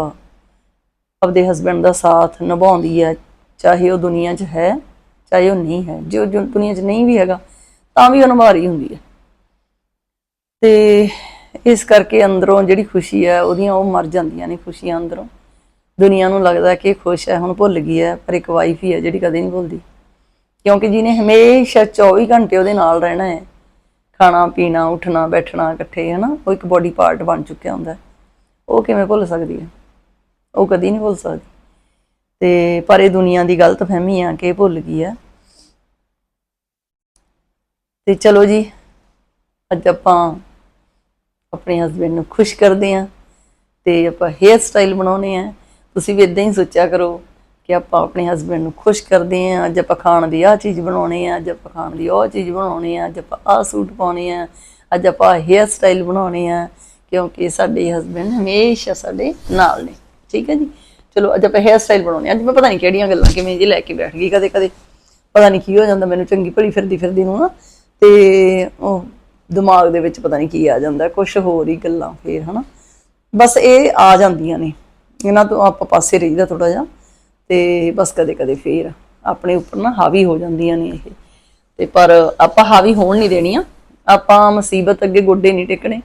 ਆਪਦੇ ਹਸਬੰਡ ਦਾ ਸਾਥ ਨਿਭਾਉਂਦੀ ਹੈ, ਚਾਹੇ ਉਹ ਦੁਨੀਆ 'ਚ ਹੈ, ਚਾਹੇ ਉਹ ਨਹੀਂ ਹੈ। ਜੇ ਉਹ ਦੁਨੀਆ 'ਚ ਨਹੀਂ ਵੀ ਹੈਗਾ, ਤਾਂ ਵੀ ਉਹ ਨਿਭਾ ਰਹੀ ਹੁੰਦੀ ਹੈ। ਤੇ ਇਸ ਕਰਕੇ ਅੰਦਰੋਂ ਜਿਹੜੀ ਖੁਸ਼ੀ ਹੈ, ਉਹਦੀਆਂ ਉਹ ਮਰ ਜਾਂਦੀਆਂ ਨੇ ਖੁਸ਼ੀਆਂ ਅੰਦਰੋਂ। ਦੁਨੀਆ ਨੂੰ ਲੱਗਦਾ ਕਿ ਖੁਸ਼ ਹੈ, ਹੁਣ ਭੁੱਲ ਗਈ ਹੈ, ਪਰ ਇੱਕ ਵਾਈਫ ਹੀ ਹੈ, ਜਿਹੜੀ ਕਦੇ ਨਹੀਂ ਭੁੱਲਦੀ। ਕਿਉਂਕਿ ਜਿਹਨੇ ਹਮੇਸ਼ਾ 24 ਘੰਟੇ ਉਹਦੇ ਨਾਲ ਰਹਿਣਾ ਹੈ। ਖਾਣਾ, ਪੀਣਾ, ਉੱਠਣਾ, ਬੈਠਣਾ ਇਕੱਠੇ ਹੈ ਨਾ ਉਹ ਇੱਕ ਬੋਡੀ ਪਾਰਟ ਬਣ ਚੁੱਕਿਆ ਹੁੰਦਾ। ਉਹ ਕਿਵੇਂ ਭੁੱਲ ਸਕਦੀ ਹੈ? ਉਹ ਕਦੀ ਨਹੀਂ ਭੁੱਲ ਸਕਦੀ। ਤੇ ਪਰ ਇਹ ਦੁਨੀਆ ਦੀ ਗਲਤ ਫਹਿਮੀ ਆ ਕਿ ਭੁੱਲ ਗਈ ਆ। ਤੇ ਚਲੋ ਜੀ, ਅੱਜ ਆਪਾਂ ਆਪਣੇ ਹਸਬੰਡ ਨੂੰ ਖੁਸ਼ ਕਰਦੇ ਆ ਤੇ ਆਪਾਂ ਹੇਅਰ ਸਟਾਈਲ ਬਣਾਉਨੇ ਆ ਤੁਸੀਂ ਵੀ ਇਦਾਂ ਹੀ ਸੋਚਿਆ ਕਰੋ। ਕਿ ਆਪਾਂ ਆਪਣੇ ਹਸਬੰਡ ਨੂੰ ਖੁਸ਼ ਕਰਦੇ ਆ ਅੱਜ ਆਪਾਂ ਖਾਣ ਦੀ ਆਹ ਚੀਜ਼ ਬਣਾਉਣੀ ਆ ਅੱਜ ਆਪਾਂ ਖਾਣ ਦੀ ਉਹ ਚੀਜ਼ ਬਣਾਉਣੀ ਆ ਅੱਜ ਆਪਾਂ ਆਹ ਸੂਟ ਪਾਉਣੇ ਆ ਅੱਜ ਆਪਾਂ ਹੇਅਰ ਸਟਾਈਲ ਬਣਾਉਣੇ ਆ ਕਿਉਂਕਿ ਸਾਡੇ ਹਸਬੰਡ ਹਮੇਸ਼ਾ ਸਾਡੇ ਨਾਲ ਨੇ। ਠੀਕ ਹੈ ਜੀ? ਚਲੋ, ਅੱਜ ਆਪਾਂ ਹੇਅਰ ਸਟਾਈਲ ਬਣਾਉਣੇ ਆ ਅੱਜ ਮੈਂ ਪਤਾ ਨਹੀਂ ਕਿਹੜੀਆਂ ਗੱਲਾਂ ਕਿਵੇਂ ਜੀ ਲੈ ਕੇ ਬੈਠ ਗਈ ਕਦੇ ਕਦੇ। ਪਤਾ ਨਹੀਂ ਕੀ ਹੋ ਜਾਂਦਾ, ਮੈਨੂੰ ਚੰਗੀ ਭਲੀ ਫਿਰਦੀ ਫਿਰਦੀ ਨੂੰ ਨਾ। ਤੇ ਉਹ ਦਿਮਾਗ ਦੇ ਵਿੱਚ ਪਤਾ ਨਹੀਂ ਕੀ ਆ ਜਾਂਦਾ ਕੁਝ ਹੋਰ ਹੀ ਗੱਲਾਂ ਫੇਰ, ਹਨਾ। ਬਸ ਇਹ ਆ ਜਾਂਦੀਆਂ ਨੇ। ਇਹਨਾਂ ਤੋਂ ਆਪਾਂ ਪਾਸੇ ਰਹੀਦਾ ਥੋੜਾ ਜਿਹਾ। ਤੇ ਬਸ ਕਦੇ ਕਦੇ ਫੇਰ ਆਪਣੇ ਉੱਪਰ ਨਾ ਹਾਵੀ ਹੋ ਜਾਂਦੀਆਂ ਨੇ ਇਹ। ਤੇ ਪਰ ਆਪਾਂ ਹਾਵੀ ਹੋਣ ਨਹੀਂ ਦੇਣੀਆਂ ਆਪਾਂ ਮੁਸੀਬਤ ਅੱਗੇ ਗੋਡੇ ਨਹੀਂ ਟੇਕਣੇ।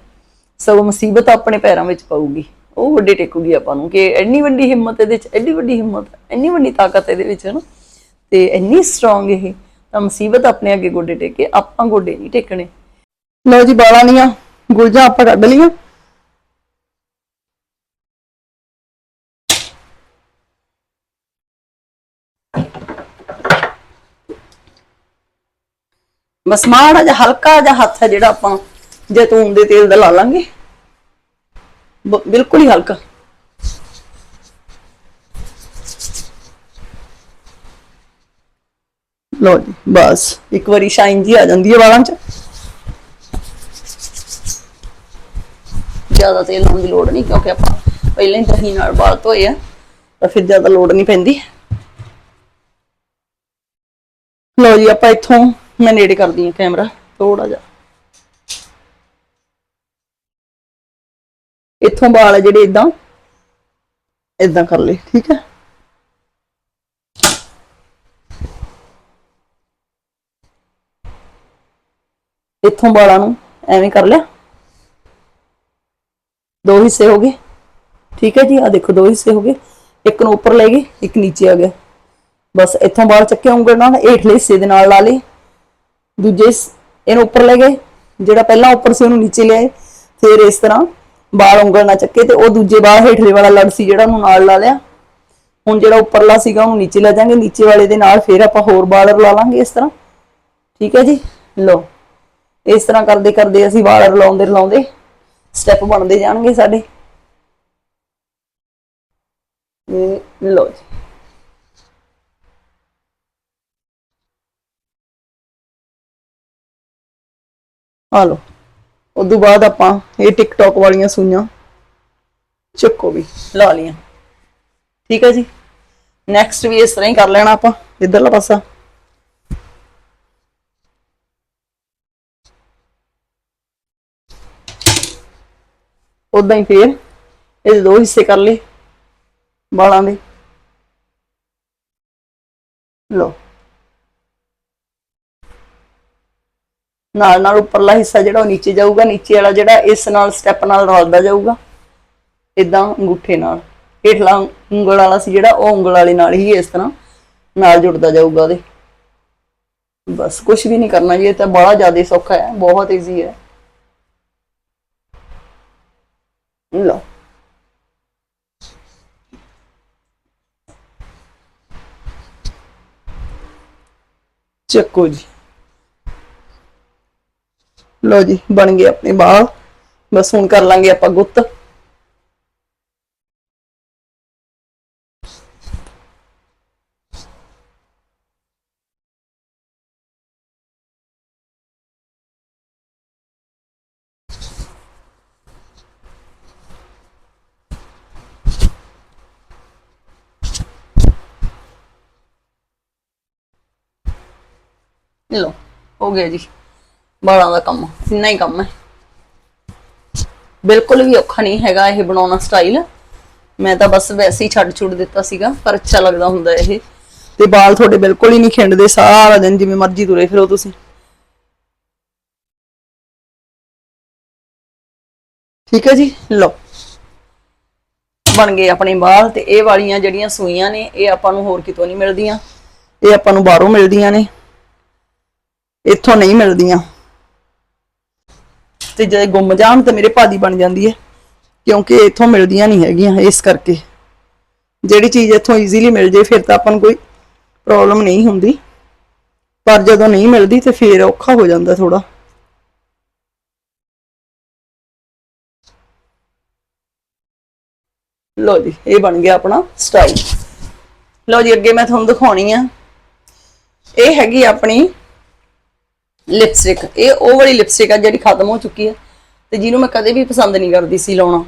ਸਗੋਂ ਮੁਸੀਬਤ ਆਪਣੇ ਪੈਰਾਂ ਵਿੱਚ ਪਊਗੀ। ਉਹ ਗੋਡੇ ਟੇਕੂਗੀ ਆਪਾਂ ਨੂੰ ਕਿ ਐਨੀ ਵੱਡੀ ਹਿੰਮਤ ਇਹਦੇ ਵਿੱਚ ਐਡੀ ਵੱਡੀ ਹਿੰਮਤ, ਇੰਨੀ ਵੱਡੀ ਤਾਕਤ ਇਹਦੇ ਵਿੱਚ ਹੈ ਨਾ। ਤੇ ਇੰਨੀ ਸਟਰੋਂਗ ਇਹ, ਤਾਂ ਮੁਸੀਬਤ ਆਪਣੇ ਅੱਗੇ ਗੋਡੇ ਟੇਕੇ, ਆਪਾਂ ਗੋਡੇ ਨਹੀਂ ਟੇਕਣੇ। ਲਓ ਜੀ ਬਾਲਾਂ ਦੀਆਂ ਗੁਲਜਾਂ ਆਪਾਂ ਕੱਢ ਲਈਆਂ। ਬਸ ਮਾੜਾ ਜਿਹਾ, ਹਲਕਾ ਜਿਹਾ ਹੱਥ ਹੈ ਜਿਹੜਾ ਆਪਾਂ ਜੈਤੂਨ ਦੇ ਤੇਲ ਦਾ ਲਾ ਲਾਂਗੇ। ਬਿਲਕੁਲ ਹੀ ਹਲਕਾ। ਲੋ ਜੀ, ਬਸ, ਇੱਕ ਵਾਰੀ ਸ਼ਾਈਨ ਜੀ ਆ ਜਾਂਦੀ ਹੈ ਵਾਲਾਂ 'ਚ। ਜ਼ਿਆਦਾ ਤੇਲ ਲਾਉਣ ਦੀ ਲੋੜ ਨਹੀਂ, ਕਿਉਂਕਿ ਆਪਾਂ ਪਹਿਲਾਂ ਹੀ ਦਹੀਂ ਨਾਲ ਵਾਲ ਧੋਏ ਆ, ਤਾਂ ਫਿਰ ਜ਼ਿਆਦਾ ਲੋੜ ਨਹੀਂ ਪੈਂਦੀ। ਲੋ ਜੀ, ਆਪਾਂ ਇੱਥੋਂ ਮੈਂ ਨੇੜੇ ਕਰਦੀ ਹਾਂ ਕੈਮਰਾ ਥੋੜਾ ਜਿਹਾ। ਇੱਥੋਂ ਵਾਲ ਆ ਜਿਹੜੇ ਇਦਾਂ ਇਦਾਂ ਕਰ ਲਏ, ਠੀਕ ਹੈ? ਇੱਥੋਂ ਵਾਲਾਂ ਨੂੰ ਐਵੇਂ ਕਰ ਲਿਆ। ਦੋ ਹਿੱਸੇ ਹੋ ਗਏ। ਠੀਕ ਹੈ ਜੀ ਆ ਦੇਖੋ, ਦੋ ਹਿੱਸੇ ਹੋ ਗਏ। ਇੱਕ ਨੂੰ ਉੱਪਰ ਲੈ ਗਏ, ਇੱਕ ਨੀਚੇ ਆ ਗਿਆ। ਬਸ ਇੱਥੋਂ ਵਾਲ ਚੱਕੇ ਉਂਗਲ ਨਾਲ, ਹੇਠਲੇ ਹਿੱਸੇ ਦੇ ਨਾਲ ਲਾ ਲਏ। ਦੂਜੇ ਇਹਨੂੰ ਉੱਪਰ ਲੈ ਗਏ, ਜਿਹੜਾ ਪਹਿਲਾਂ ਉੱਪਰ ਸੀ ਉਹਨੂੰ ਨੀਚੇ ਲਿਆਏ, ਫਿਰ ਇਸ ਤਰ੍ਹਾਂ ਬਾਲ ਉਂਗਲ ਨਾਲ ਚੱਕੇ ਤੇ ਉਹ ਦੂਜੇ ਬਾਲ ਹੇਠਲੇ ਵਾਲਾ ਲੜ ਸੀ ਜਿਹੜਾ ਉਹਨੂੰ ਨਾਲ ਲਾ ਲਿਆ। ਹੁਣ ਜਿਹੜਾ ਉੱਪਰਲਾ ਸੀਗਾ ਉਹਨੂੰ ਨੀਚੇ ਲੈ ਜਾਾਂਗੇ ਨੀਚੇ ਵਾਲੇ ਦੇ ਨਾਲ ਫਿਰ ਆਪਾਂ ਹੋਰ ਬਾਲ ਰਲਾ ਲਾਂਗੇ ਇਸ ਤਰ੍ਹਾਂ। ਠੀਕ ਹੈ ਜੀ? ਲਓ, ਇਸ ਤਰ੍ਹਾਂ ਕਰਦੇ ਕਰਦੇ ਅਸੀਂ ਵਾਲ ਰਲਾਉਂਦੇ ਰਲਾਉਂਦੇ ਸਟੈਪ ਬਣਦੇ ਜਾਣਗੇ ਸਾਡੇ। ਇਹ ਲਓ ਜੀ। ਆ ਲਓ। ਉਦੋਂ ਬਾਅਦ ਆਪਾਂ ਇਹ ਟਿਕਟੌਕ ਵਾਲੀਆਂ ਸੂਈਆਂ ਚੱਕੋ ਵੀ, ਲਾ ਲੀਆਂ ਠੀਕ ਹੈ ਜੀ? ਨੈਕਸਟ ਵੀ ਇਸ ਤਰ੍ਹਾਂ ਹੀ ਕਰ ਲੈਣਾ ਆਪਾਂ, ਇਧਰਲਾ ਪਾਸਾ। ਉਦਾਂ ਹੀ ਫੇਰ ਇਹਦੇ ਦੋ ਹਿੱਸੇ ਕਰ ਲਏ ਵਾਲਾਂ ਦੇ। ਲੋ ਨਾਲ ਨਾਲ ਉੱਪਰਲਾ ਹਿੱਸਾ ਜਿਹੜਾ ਉਹ ਨੀਚੇ ਜਾਊਗਾ, ਨੀਚੇ ਵਾਲਾ ਜਿਹੜਾ ਇਸ ਨਾਲ ਸਟੈਪ ਨਾਲ ਰਲਦਾ ਜਾਊਗਾ। ਇਦਾਂ ਅੰਗੂਠੇ ਨਾਲ। ਹੇਠਲਾ ਉਂਗਲ ਵਾਲਾ ਸੀ ਜਿਹੜਾ, ਉਹ ਉਂਗਲ ਵਾਲੇ ਨਾਲ ਹੀ ਇਸ ਤਰ੍ਹਾਂ ਨਾਲ ਜੁੜਦਾ ਜਾਊਗਾ ਉਹਦੇ। ਬਸ ਕੁਝ ਵੀ ਨਹੀਂ ਕਰਨਾ ਜੀ, ਇਹ ਤਾਂ ਬੜਾ ਜ਼ਿਆਦਾ ਸੌਖਾ ਹੈ, ਬਹੁਤ ਈਜ਼ੀ ਹੈ। ਲਓ। ਚੱਕੋ ਜੀ। ਲੋ ਜੀ, ਬਣ ਗਏ ਆਪਣੇ ਬਾਲ ਬਸ ਹੁਣ ਕਰ ਲਾਂਗੇ ਆਪਾਂ ਗੁੱਤ। ਲਓ, ਹੋ ਗਿਆ ਜੀ। ਬਾਲਾਂ ਦਾ ਕੰਮ ਇੰਨਾ ਹੀ ਕੰਮ ਹੈ। ਬਿਲਕੁਲ ਵੀ ਔਖਾ ਨਹੀਂ ਹੈਗਾ ਇਹ ਬਣਾਉਣਾ ਸਟਾਈਲ ਮੈਂ ਤਾਂ ਬਸ ਵੈਸੇ ਹੀ ਛੱਡ ਛੁੱਟ ਦਿੱਤਾ ਸੀਗਾ, ਪਰ ਅੱਛਾ ਲੱਗਦਾ ਹੁੰਦਾ ਇਹ। ਤੇ ਬਾਲ ਤੁਹਾਡੇ ਬਿਲਕੁਲ ਹੀ ਨਹੀਂ ਖਿੰਡਦੇ, ਸਾਰਾ ਦਿਨ ਜਿਵੇਂ ਮਰਜ਼ੀ ਤੁਰੇ ਫਿਰੋ ਤੁਸੀਂ। ਠੀਕ ਹੈ ਜੀ, ਲਓ। ਬਣ ਗਏ ਆਪਣੇ ਬਾਲ ਤੇ ਇਹ ਵਾਲੀਆਂ ਜਿਹੜੀਆਂ ਸੂਈਆਂ ਨੇ, ਇਹ ਆਪਾਂ ਨੂੰ ਹੋਰ ਕਿਤੋਂ ਨਹੀਂ ਮਿਲਦੀਆਂ। ਇਹ ਆਪਾਂ ਨੂੰ ਬਾਹਰੋਂ ਮਿਲਦੀਆਂ ਨੇ। ਇੱਥੋਂ ਨਹੀਂ ਮਿਲਦੀਆਂ। ਤੇ ਜੇ ਗੁੰਮ ਜਾਣ ਤੇ ਮੇਰੇ ਭਾਦੀ ਬਣ ਜਾਂਦੀ ਹੈ, ਕਿਉਂਕਿ ਇੱਥੋਂ ਮਿਲਦੀਆਂ ਨਹੀਂ ਹੈਗੀਆਂ ਇਸ ਕਰਕੇ। ਜਿਹੜੀ ਚੀਜ਼ ਇੱਥੋਂ ਈਜ਼ੀਲੀ ਮਿਲ ਜੇ, ਫਿਰ ਤਾਂ ਆਪਾਂ ਨੂੰ ਕੋਈ ਪ੍ਰੋਬਲਮ ਨਹੀਂ ਹੁੰਦੀ। ਪਰ ਜਦੋਂ ਨਹੀਂ ਮਿਲਦੀ ਤੇ ਫਿਰ ਔਖਾ ਹੋ ਜਾਂਦਾ ਥੋੜਾ ਲੋ ਜੀ, ਇਹ ਬਣ ਗਿਆ ਆਪਣਾ ਸਟਾਈਲ ਲੋ ਜੀ, ਅੱਗੇ ਮੈਂ ਤੁਹਾਨੂੰ ਦਿਖਾਉਣੀ ਆ। ਇਹ ਹੈਗੀ ਆਪਣੀ ਲਿਪਸਟਿਕ ਇਹ ਉਹ ਵਾਲੀ ਲਿਪਸਟਿਕ ਆ ਜਿਹੜੀ ਖਤਮ ਹੋ ਚੁੱਕੀ ਹੈ ਤੇ ਜਿਹਨੂੰ ਮੈਂ ਕਦੇ ਵੀ ਪਸੰਦ ਨਹੀਂ ਕਰਦੀ ਸੀ ਲਾਉਣਾ।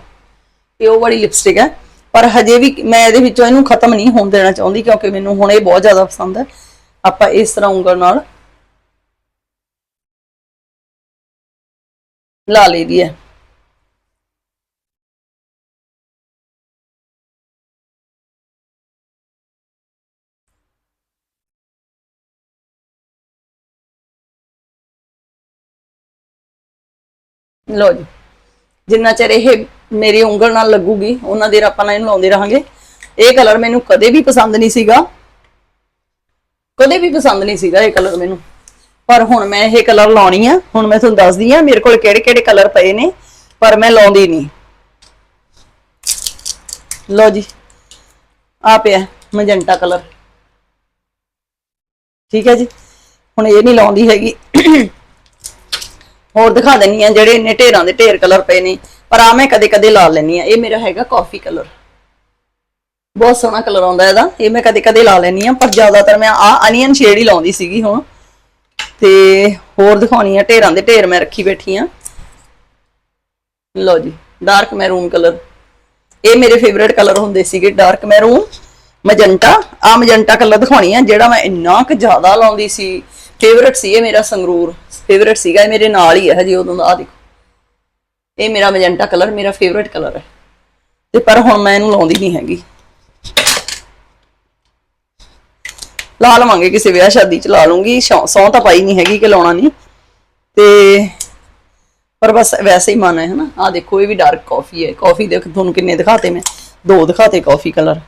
ਇਹ ਉਹ ਵਾਲੀ ਲਿਪਸਟਿਕ ਹੈ ਪਰ ਹਜੇ ਵੀ ਮੈਂ ਇਹਦੇ ਵਿੱਚੋਂ ਇਹਨੂੰ ਖਤਮ ਨਹੀਂ ਹੋਣ ਦੇਣਾ ਚਾਹੁੰਦੀ ਕਿਉਂਕਿ ਮੈਨੂੰ ਹੁਣ ਇਹ ਬਹੁਤ ਜ਼ਿਆਦਾ ਪਸੰਦ ਹੈ ਆਪਾਂ ਇਸ ਤਰ੍ਹਾਂ ਉਂਗਲ ਨਾਲ ਲਾ ਲਈ ਲਈਦੀ ਹੈ ਲੋ ਜੀ। ਜਿੰਨਾ ਚਿਰ ਇਹ ਮੇਰੀ ਉਂਗਲ ਨਾਲ ਲੱਗੂਗੀ, ਉਹਨਾਂ ਦੇਰ ਆਪਾਂ ਨਾ ਲਾਉਂਦੇ ਰਹਾਂਗੇ। ਇਹ ਕਲਰ ਮੈਨੂੰ ਕਦੇ ਵੀ ਪਸੰਦ ਨਹੀਂ ਸੀਗਾ। ਕਦੇ ਵੀ ਪਸੰਦ ਨਹੀਂ ਸੀਗਾ ਇਹ ਕਲਰ ਮੈਨੂੰ। ਪਰ ਹੁਣ ਮੈਂ ਇਹ ਕਲਰ ਲਾਉਣੀ ਆ। ਹੁਣ ਮੈਂ ਤੁਹਾਨੂੰ ਦੱਸਦੀ ਆ ਮੇਰੇ ਕੋਲ ਕਿਹੜੇ ਕਿਹੜੇ ਕਲਰ ਪਏ ਨੇ, ਪਰ ਮੈਂ ਲਾਉਂਦੀ ਨਹੀਂ। ਲੋ ਜੀ। ਆ ਪਿਆ ਮਜੰਟਾ ਕਲਰ ਠੀਕ ਹੈ ਜੀ। ਹੁਣ ਇਹ ਨਹੀਂ ਲਾਉਂਦੀ ਹੈਗੀ। ਹੋਰ ਦਿਖਾ ਦਿੰਨੀ ਆ ਜਿਹੜੇ ਇੰਨੇ ਢੇਰਾਂ ਦੇ ਢੇਰ ਕਲਰ ਪਏ ਨੇ, ਪਰ ਆ ਮੈਂ ਕਦੇ ਕਦੇ ਲਾ ਲੈਣੀ ਆ। ਇਹ ਮੇਰਾ ਹੈਗਾ ਕਾਫੀ ਕਲਰ ਬਹੁਤ ਸੋਹਣਾ ਕਲਰ ਆਉਂਦਾ ਇਹਦਾ। ਇਹ ਮੈਂ ਕਦੇ ਕਦੇ ਲਾ ਲੈਣੀ ਆ, ਪਰ ਜ਼ਿਆਦਾਤਰ ਮੈਂ ਆ ਅਨੀਅਨ ਸ਼ੇਡ ਹੀ ਲਾਉਂਦੀ ਸੀਗੀ ਹੁਣ। ਤੇ ਹੋਰ ਦਿਖਾਉਣੀ ਆ, ਢੇਰਾਂ ਦੇ ਢੇਰ ਮੈਂ ਰੱਖੀ ਬੈਠੀ ਆ। ਲਓ ਜੀ ਡਾਰਕ ਮੈਰੂਨ ਕਲਰ ਇਹ ਮੇਰੇ ਫੇਵਰਿਟ ਕਲਰ ਹੁੰਦੇ ਸੀਗੇ ਡਾਰਕ ਮੈਰੂਨ ਮਜੰਟਾ ਆ ਮਜੰਟਾ ਕਲਰ ਦਿਖਾਉਣੀ ਆ, ਜਿਹੜਾ ਮੈਂ ਇੰਨਾ ਕੁ ਜ਼ਿਆਦਾ ਲਾਉਂਦੀ ਸੀ। ਫੇਵਰਿਟ ਸੀ ਇਹ ਮੇਰਾ ਸੰਗਰੂਰ। ਫੇਵਰਿਟ ਸੀਗਾ, ਇਹ ਮੇਰੇ ਨਾਲ ਹੀ ਹੈ ਹਜੇ ਉਦੋਂ ਦਾ ਆ ਦੇਖੋ। ਇਹ ਮੇਰਾ ਮੈਜੈਂਟਾ ਕਲਰ ਮੇਰਾ ਫੇਵਰਿਟ ਕਲਰ ਹੈ ਤੇ ਪਰ ਹੁਣ ਮੈਂ ਇਹਨੂੰ ਲਾਉਂਦੀ ਨਹੀਂ ਹੈਗੀ। ਲਾ ਲਵਾਂਗੇ ਕਿਸੇ ਵਿਆਹ ਸ਼ਾਦੀ ਚ, ਲਾ ਲੂੰਗੀ। ਸੌ ਸਹੁੰ ਤਾਂ ਪਾਈ ਨਹੀਂ ਹੈਗੀ ਕਿ ਲਾਉਣਾ ਨਹੀਂ। ਤੇ ਪਰ ਬਸ ਵੈਸੇ ਹੀ ਮਨ ਹੈ, ਹਨਾ। ਆ ਦੇਖੋ, ਇਹ ਵੀ ਡਾਰਕ ਕਾਫੀ ਹੈ। ਕਾਫੀ ਦੇਖ, ਤੁਹਾਨੂੰ ਕਿੰਨੇ ਦਿਖਾਤੇ ਮੈਂ। ਦੋ ਦਿਖਾਤੇ ਕਾਫੀ ਕਲਰ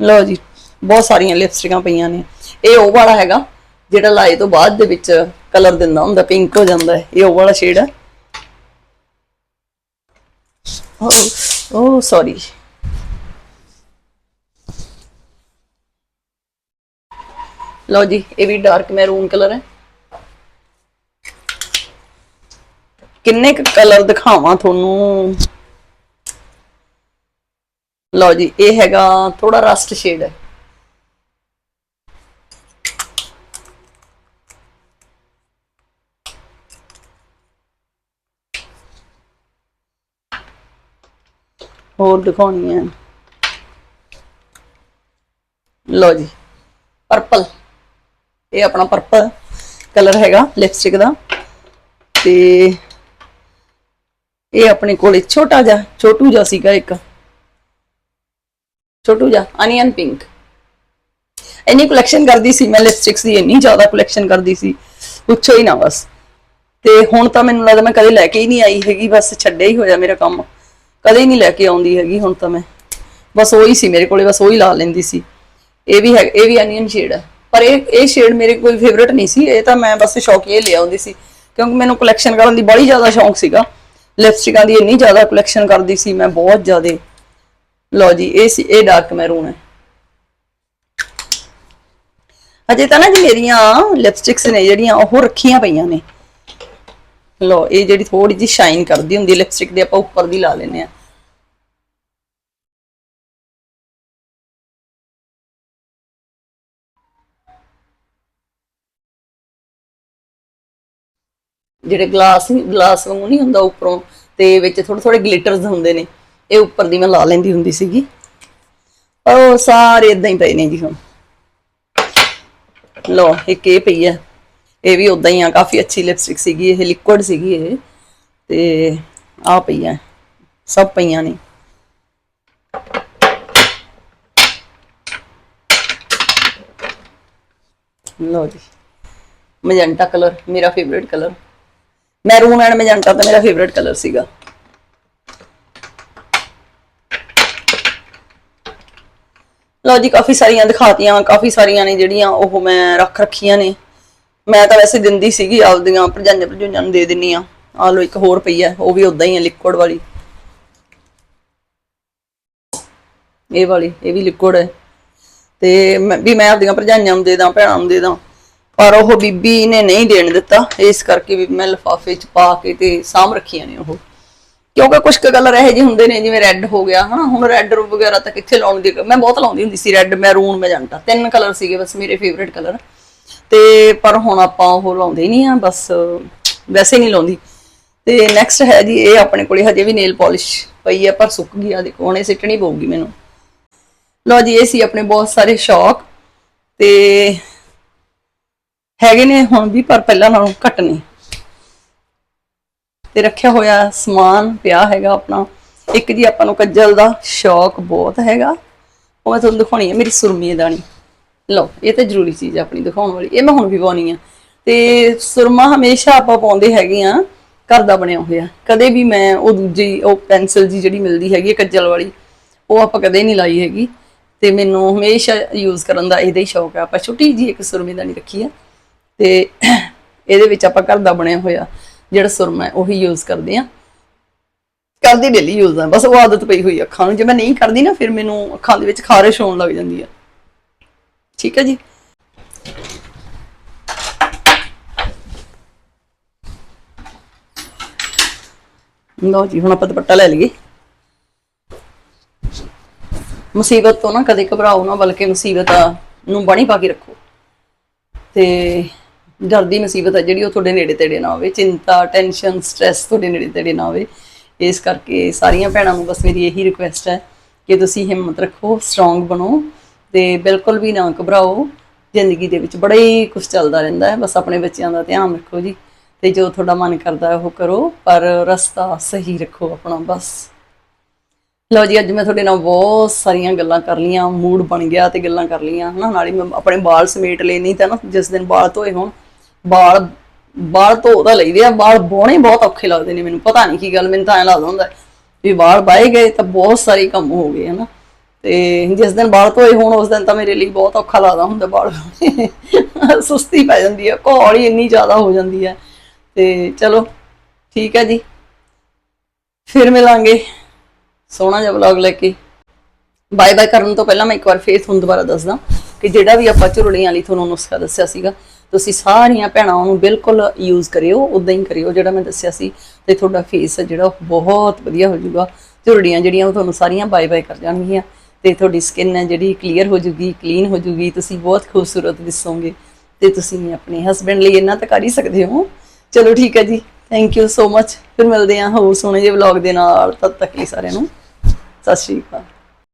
ਲਓ ਜੀ, ਬਹੁਤ ਸਾਰੀਆਂ ਲਿਪਸਟਿਕਾਂ ਪਈਆਂ ਨੇ। ਇਹ ਉਹ ਵਾਲਾ ਹੈਗਾ। ਜਿਹੜਾ ਲਾਏ ਤੋਂ ਬਾਅਦ ਦੇ ਵਿੱਚ ਕਲਰ ਦਿੰਦਾ ਹੁੰਦਾ ਪਿੰਕ ਹੋ ਜਾਂਦਾ ਇਹ ਉਹ ਵਾਲਾ ਸ਼ੇਡ ਹੈ ਓ ਓ ਸੌਰੀ ਲਓ ਜੀ, ਇਹ ਵੀ ਡਾਰਕ ਮੈਰੂਨ ਕਲਰ ਹੈ। ਕਿੰਨੇ ਕੁ ਕਲਰ ਦਿਖਾਵਾਂ ਤੁਹਾਨੂੰ? ਲਓ ਜੀ, ਇਹ ਹੈਗਾ ਥੋੜਾ ਰਸਟ ਸ਼ੇਡ ਹੈ। ਹੋਰ ਦਿਖਾਉਣੀ ਹੈ ਲਓ ਜੀ ਪਰਪਲ ਇਹ ਆਪਣਾ ਪਰਪਲ ਕਲਰ ਹੈਗਾ ਲਿਪਸਟਿਕ ਦਾ। ਤੇ ਇਹ ਆਪਣੇ ਕੋਲੇ ਛੋਟਾ ਜਿਹਾ, ਛੋਟੂ ਜਿਹਾ ਸੀਗਾ ਇੱਕ। ਛੋਟੂ ਜਿਹਾ ਅਨੀਅਨ ਪਿੰਕ ਇੰਨੀ ਕਲੈਕਸ਼ਨ ਕਰਦੀ ਸੀ ਮੈਂ ਲਿਪਸਟਿਕਸ ਦੀ ਇੰਨੀ ਜ਼ਿਆਦਾ ਕਲੈਕਸ਼ਨ ਕਰਦੀ ਸੀ। ਪੁੱਛੋ ਹੀ ਨਾ ਬਸ। ਤੇ ਹੁਣ ਤਾਂ ਮੈਨੂੰ ਲੱਗਦਾ ਮੈਂ ਕਦੇ ਲੈ ਕੇ ਹੀ ਨਹੀਂ ਆਈ ਹੈਗੀ, ਬਸ ਛੱਡਿਆ ਹੀ ਹੋਇਆ ਮੇਰਾ ਕੰਮ। ਕਦੇ ਨਹੀਂ ਲੈ ਕੇ ਆਉਂਦੀ ਹੈਗੀ ਹੁਣ ਤਾਂ ਮੈਂ। ਬਸ ਉਹੀ ਸੀ ਮੇਰੇ ਕੋਲੇ, ਬਸ ਉਹੀ ਲਾ ਲੈਂਦੀ ਸੀ। ਇਹ ਵੀ ਹੈ ਇਹ ਵੀ ਅਨੀਅਨ ਸ਼ੇਡ ਹੈ। ਪਰ ਇਹ ਇਹ ਸ਼ੇਡ ਮੇਰੇ ਕੋਈ ਫੇਵਰਿਟ ਨਹੀਂ ਸੀ। ਇਹ ਤਾਂ ਮੈਂ ਬਸ ਸ਼ੌਕੀਏ ਲੈ ਆਉਂਦੀ ਸੀ। ਕਿਉਂਕਿ ਮੈਨੂੰ ਕਲੈਕਸ਼ਨ ਕਰਨ ਦੀ ਬੜੀ ਜ਼ਿਆਦਾ ਸ਼ੌਂਕ ਸੀਗਾ। ਲਿਪਸਟਿਕਾਂ ਦੀ ਇੰਨੀ ਜ਼ਿਆਦਾ ਕਲੈਕਸ਼ਨ ਕਰਦੀ ਸੀ ਮੈਂ, ਬਹੁਤ ਜ਼ਿਆਦਾ। ਲਓ ਜੀ, ਇਹ ਸੀ, ਇਹ ਡਾਰਕ ਮੈਰੂਨ ਹੈ। ਅਜੇ ਤਾਂ ਨਾ ਜੀ ਮੇਰੀਆਂ ਲਿਪਸਟਿਕਸ ਨੇ ਜਿਹੜੀਆਂ ਉਹ ਰੱਖੀਆਂ ਪਈਆਂ ਨੇ। ਲਓ, ਇਹ ਜਿਹੜੀ ਥੋੜੀ ਜਿਹੀ ਸ਼ਾਈਨ ਕਰਦੀ ਹੁੰਦੀ ਲਿਪਸਟਿਕ ਦੇ, ਆਪਾਂ ਉੱਪਰ ਦੀ ਲਾ ਲੈਨੇ ਆ ਜਿਹੜੇ ਗਲਾਸ ਗਲਾਸ ਵਾਂਗੂ ਨਹੀਂ ਹੁੰਦਾ ਉੱਪਰੋਂ, ਤੇ ਵਿੱਚ ਥੋੜੇ ਥੋੜੇ ਗਲਿਟਰਸ ਹੁੰਦੇ ਨੇ। ਇਹ ਉੱਪਰ ਦੀ ਮੈਂ ਲਾ ਲੈਂਦੀ ਹੁੰਦੀ ਸੀਗੀ। ਉਹ ਸਾਰੇ ਇਦਾਂ ਹੀ ਪਏ ਨੇ ਜੀ ਹੁਣ। ਲੋ ਇੱਕ ਇਹ ਪਈ ਹੈ ਇਹ ਵੀ ਉਦਾਂ ਹੀ ਆ, ਕਾਫੀ ਅੱਛੀ ਲਿਪਸਟਿਕ ਸੀਗੀ, ਇਹ ਲਿਕੁਇਡ ਸੀਗੀ ਇਹ। ਤੇ ਆ ਪਈਆਂ ਸਭ ਪਈਆਂ ਨੇ। ਲੋ ਜੀ। ਮੈਜੈਂਟਾ ਕਲਰ, ਮੇਰਾ favourite colour. Maroon and magenta ਤਾਂ ਮੇਰਾ ਫੇਵਰਿਟ ਕਲਰ ਸੀਗਾ। ਲਓ ਜੀ, ਕਾਫੀ ਸਾਰੀਆਂ ਦਿਖਾਤੀਆਂ, ਕਾਫੀ ਸਾਰੀਆਂ ਨੇ ਜਿਹੜੀਆਂ ਉਹ ਮੈਂ ਰੱਖ ਰੱਖੀਆਂ ਨੇ। ਮੈਂ ਤਾਂ ਵੈਸੇ ਦਿੰਦੀ ਸੀਗੀ ਆਪਦੀਆਂ, ਭਰਜਾਈਆਂ ਭਰਜਾਈਆਂ ਨੂੰ ਦੇ ਦਿੰਨੀ ਆ ਆ ਲੋ ਇੱਕ ਹੋਰ ਪਈ ਆ ਉਹ ਵੀ ਉਦਾਂ ਹੀ ਆ ਲਿਕੁਇਡ ਵਾਲੀ। ਇਹ ਵਾਲੀ, ਇਹ ਵੀ ਲਿਕੁਇਡ ਹੈ। ਤੇ ਮੈਂ- ਵੀ ਮੈਂ ਆਪਦੀਆਂ ਭਰਜਾਈਆਂ ਨੂੰ ਦੇ ਦਾਂ, ਭੈਣਾਂ ਨੂੰ ਦੇ ਦਾਂ। ਪਰ ਉਹ ਬੀਬੀ ਨੇ ਨਹੀਂ ਦੇਣ ਦਿੱਤਾ। ਇਸ ਕਰਕੇ ਵੀ ਮੈਂ ਲਿਫਾਫੇ 'ਚ ਪਾ ਕੇ ਤੇ ਸਾਂਭ ਰੱਖੀਆਂ ਨੇ ਉਹ। ਕਿਉਂਕਿ ਕੁਝ ਕੁ ਕਲਰ ਇਹੋ ਜਿਹੇ ਹੁੰਦੇ ਨੇ, ਜਿਵੇਂ ਰੈੱਡ ਹੋ ਗਿਆ, ਹਨਾ? ਹੁਣ ਰੈੱਡ ਵਗੈਰਾ ਤਾਂ ਕਿੱਥੇ ਲਾਉਣ ਦੀ ਮੈਂ ਬਹੁਤ ਲਾਉਂਦੀ ਹੁੰਦੀ ਸੀ ਰੈੱਡ ਮੈਰੂਨ ਮੈਜੈਂਟਾ ਤਿੰਨ ਕਲਰ ਸੀਗੇ ਬਸ ਮੇਰੇ ਫੇਵਰਿਟ ਕਲਰ। ਤੇ ਪਰ ਹੁਣ ਆਪਾਂ ਉਹ ਲਾਉਂਦੇ ਨਹੀਂ ਆ, ਬਸ ਵੈਸੇ ਨਹੀਂ ਲਾਉਂਦੀ। ਤੇ ਨੈਕਸਟ ਹੈ ਜੀ, ਇਹ ਆਪਣੇ ਕੋਲੇ ਹਜੇ ਵੀ ਨੇਲ ਪਾਲਿਸ਼ ਪਈ ਹੈ ਪਰ ਸੁੱਕ ਗਈ ਆ। ਦੇਖੋ, ਹੁਣ ਇਹ ਸਿੱਟਣੀ ਪਊਗੀ ਮੈਨੂੰ। ਲਓ ਜੀ, ਇਹ ਸੀ ਆਪਣੇ ਬਹੁਤ ਸਾਰੇ ਸ਼ੌਕ। ਤੇ ਹੈਗੇ ਨੇ ਹੁਣ ਵੀ, ਪਰ ਪਹਿਲਾਂ ਨਾਲੋਂ ਘੱਟ ਨੇ। ਤੇ ਰੱਖਿਆ ਹੋਇਆ ਸਮਾਨ ਪਿਆ ਹੈਗਾ ਆਪਣਾ। ਇੱਕ ਜੀ ਆਪਾਂ ਨੂੰ ਕੱਜਲ ਦਾ ਸ਼ੌਕ ਬਹੁਤ ਹੈਗਾ। ਉਹ ਮੈਂ ਤੁਹਾਨੂੰ ਦਿਖਾਉਣੀ ਹੈ ਮੇਰੀ ਸੁਰਮੀ ਦਾਣੀ ਲਓ, ਇਹ ਤਾਂ ਜ਼ਰੂਰੀ ਚੀਜ਼ ਆਪਣੀ ਦਿਖਾਉਣ ਵਾਲੀ। ਇਹ ਮੈਂ ਹੁਣ ਵੀ ਪਾਉਣੀ ਆ। ਤੇ ਸੁਰਮਾ ਹਮੇਸ਼ਾ ਆਪਾਂ ਪਾਉਂਦੇ ਹੈਗੇ ਆ, ਘਰ ਦਾ ਬਣਿਆ ਹੋਇਆ। ਕਦੇ ਵੀ ਮੈਂ ਉਹ ਦੂਜੀ, ਉਹ ਪੈਨਸਲ ਜੀ ਜਿਹੜੀ ਮਿਲਦੀ ਹੈਗੀ ਕੱਜਲ ਵਾਲੀ, ਉਹ ਆਪਾਂ ਕਦੇ ਨਹੀਂ ਲਾਈ ਹੈਗੀ। ਤੇ ਮੈਨੂੰ ਹਮੇਸ਼ਾ ਯੂਜ਼ ਕਰਨ ਦਾ ਇਹਦਾ ਹੀ ਸ਼ੌਕ ਹੈ ਆਪਾਂ ਛੋਟੀ ਜੀ ਇੱਕ ਸੁਰਮੀ ਦਾਣੀ ਰੱਖੀ ਆ। ਤੇ ਇਹਦੇ ਵਿੱਚ ਆਪਾਂ ਘਰ ਦਾ ਬਣਿਆ ਹੋਇਆ ਜਿਹੜਾ ਸੁਰਮਾ ਉਹੀ ਯੂਜ਼ ਕਰਦੇ ਆ ਕਰਦੀ ਡੇਲੀ ਯੂਜ਼ ਆ, ਬਸ ਉਹ ਆਦਤ ਪਈ ਹੋਈ ਅੱਖਾਂ ਨੂੰ। ਜੇ ਮੈਂ ਨਹੀਂ ਕਰਦੀ ਨਾ, ਫਿਰ ਮੈਨੂੰ ਅੱਖਾਂ ਦੇ ਵਿੱਚ ਖਾਰਿਸ਼ ਹੋਣ ਲੱਗ ਜਾਂਦੀ ਆ। ਠੀਕ ਹੈ ਜੀ? ਲਓ ਜੀ, ਹੁਣ ਆਪਾਂ ਦੁਪੱਟਾ ਲੈ ਲਈਏ। ਮੁਸੀਬਤ ਤੋਂ ਨਾ ਕਦੇ ਘਬਰਾਓ ਨਾ, ਬਲਕਿ ਮੁਸੀਬਤ ਨੂੰ ਬਣੀ ਪਾ ਕੇ ਰੱਖੋ। ਤੇ ਡਰਦੀ ਮੁਸੀਬਤ ਹੈ ਜਿਹੜੀ ਉਹ ਤੁਹਾਡੇ ਨੇੜੇ ਤੇੜੇ ਨਾ ਹੋਵੇ, ਚਿੰਤਾ ਟੈਨਸ਼ਨ ਸਟ੍ਰੈਸ ਤੁਹਾਡੇ ਨੇੜੇ ਤੇੜੇ ਨਾ ਹੋਵੇ। ਇਸ ਕਰਕੇ ਸਾਰੀਆਂ ਭੈਣਾਂ ਨੂੰ ਬਸ ਮੇਰੀ ਇਹੀ ਰਿਕੁਐਸਟ ਹੈ ਕਿ ਤੁਸੀਂ ਹਿੰਮਤ ਰੱਖੋ ਸਟਰੋਂਗ ਬਣੋ ਤੇ ਬਿਲਕੁਲ ਵੀ ਨਾ ਘਬਰਾਓ। ਜ਼ਿੰਦਗੀ ਦੇ ਵਿੱਚ ਬੜਾ ਹੀ ਕੁਝ ਚੱਲਦਾ ਰਹਿੰਦਾ ਹੈ। ਬਸ ਆਪਣੇ ਬੱਚਿਆਂ ਦਾ ਧਿਆਨ ਰੱਖੋ ਜੀ ਤੇ ਜੋ ਤੁਹਾਡਾ ਮਨ ਕਰਦਾ ਉਹ ਕਰੋ, ਪਰ ਰਸਤਾ ਸਹੀ ਰੱਖੋ ਆਪਣਾ ਬਸ। ਲਓ ਜੀ, ਅੱਜ ਮੈਂ ਤੁਹਾਡੇ ਨਾਲ ਬਹੁਤ ਸਾਰੀਆਂ ਗੱਲਾਂ ਕਰ ਲੀਆਂ ਮੂਡ ਬਣ ਗਿਆ ਤੇ ਗੱਲਾਂ ਕਰ ਲੀਆਂ ਹਨਾ? ਨਾਲੇ ਮੈਂ ਆਪਣੇ ਵਾਲ ਸਮੇਟ ਲਏ, ਨਹੀਂ ਤਾਂ ਨਾ ਜਿਸ ਦਿਨ ਵਾਲ ਧੋਏ ਹੋਣ ਬਾਲ ਬਾਲ ਧੋ ਤਾਂ ਲਈਦੇ ਆ, ਵਾਲ ਬੋਣੇ ਬਹੁਤ ਔਖੇ ਲੱਗਦੇ ਨੇ ਮੈਨੂੰ, ਪਤਾ ਨਹੀਂ ਕੀ ਗੱਲ, ਮੈਨੂੰ ਤਾਂ ਐਂ ਲੱਗਦਾ ਹੁੰਦਾ ਵੀ ਵਾਲ ਬਾਏ ਗਏ ਤਾਂ ਬਹੁਤ ਸਾਰੇ ਕੰਮ ਹੋ ਗਏ, ਹਨਾ। ਤੇ ਜਿਸ ਦਿਨ ਵਾਲ ਧੋਏ ਹੋਣ, ਉਸ ਦਿਨ ਤਾਂ ਮੇਰੇ ਲਈ ਬਹੁਤ ਔਖਾ ਲੱਗਦਾ ਹੁੰਦਾ ਵਾਲ ਸੁਸਤੀ ਪੈ ਜਾਂਦੀ ਹੈ ਘੋਲ ਹੀ ਇੰਨੀ ਜ਼ਿਆਦਾ ਹੋ ਜਾਂਦੀ ਹੈ ਤੇ ਚਲੋ, ਠੀਕ ਹੈ ਜੀ। ਫਿਰ ਮਿਲਾਂਗੇ ਸੋਹਣਾ ਜਿਹਾ ਵਲੌਗ ਲੈ ਕੇ। ਬਾਏ ਬਾਏ ਕਰਨ ਤੋਂ ਪਹਿਲਾਂ ਮੈਂ ਇੱਕ ਵਾਰ ਫੇਰ ਤੁਹਾਨੂੰ ਦੁਬਾਰਾ ਦੱਸਦਾ ਕਿ ਜਿਹੜਾ ਵੀ ਆਪਾਂ ਝੁਰੜੀਆਂ ਲਈ ਤੁਹਾਨੂੰ ਨੁਸਖਾ ਦੱਸਿਆ ਸੀਗਾ ਤੁਸੀਂ ਸਾਰੀਆਂ ਭੈਣਾਂ ਉਹਨੂੰ ਬਿਲਕੁਲ ਯੂਜ਼ ਕਰਿਓ ਉਦਾਂ ਹੀ ਕਰਿਓ ਜਿਹੜਾ ਮੈਂ ਦੱਸਿਆ ਸੀ ਤੇ ਤੁਹਾਡਾ ਫੇਸ ਜਿਹੜਾ ਬਹੁਤ ਵਧੀਆ ਹੋ ਜਾਊਗਾ। ਝੁਰੜੀਆਂ ਜਿਹੜੀਆਂ ਉਹ ਤੁਹਾਨੂੰ ਸਾਰੀਆਂ ਬਾਏ ਬਾਏ ਕਰ ਜਾਣਗੀਆਂ ਤੇ ਤੁਹਾਡੀ ਸਕਿਨ ਹੈ ਜਿਹੜੀ ਕਲੀਅਰ ਹੋ ਜਾਊਗੀ ਕਲੀਨ ਹੋ ਜਾਊਗੀ, ਤੁਸੀਂ ਬਹੁਤ ਖੂਬਸੂਰਤ ਦਿਸੋਗੇ ਤੇ ਤੁਸੀਂ ਆਪਣੇ ਹਸਬੰਡ ਲਈ ਇੰਨਾ ਤਾਂ ਕਰ ਹੀ ਸਕਦੇ ਹੋ। ਚਲੋ ਠੀਕ ਹੈ ਜੀ ਥੈਂਕ ਯੂ ਸੋ ਮਚ ਫਿਰ ਮਿਲਦੇ ਹਾਂ ਹੋਰ ਸੋਹਣੇ ਜਿਹੇ ਵਲੌਗ ਦੇ ਨਾਲ, ਤਦ ਤੱਕ ਲਈ ਸਾਰਿਆਂ ਨੂੰ। ਸਤਿ ਸ਼੍ਰੀ ਅਕਾਲ।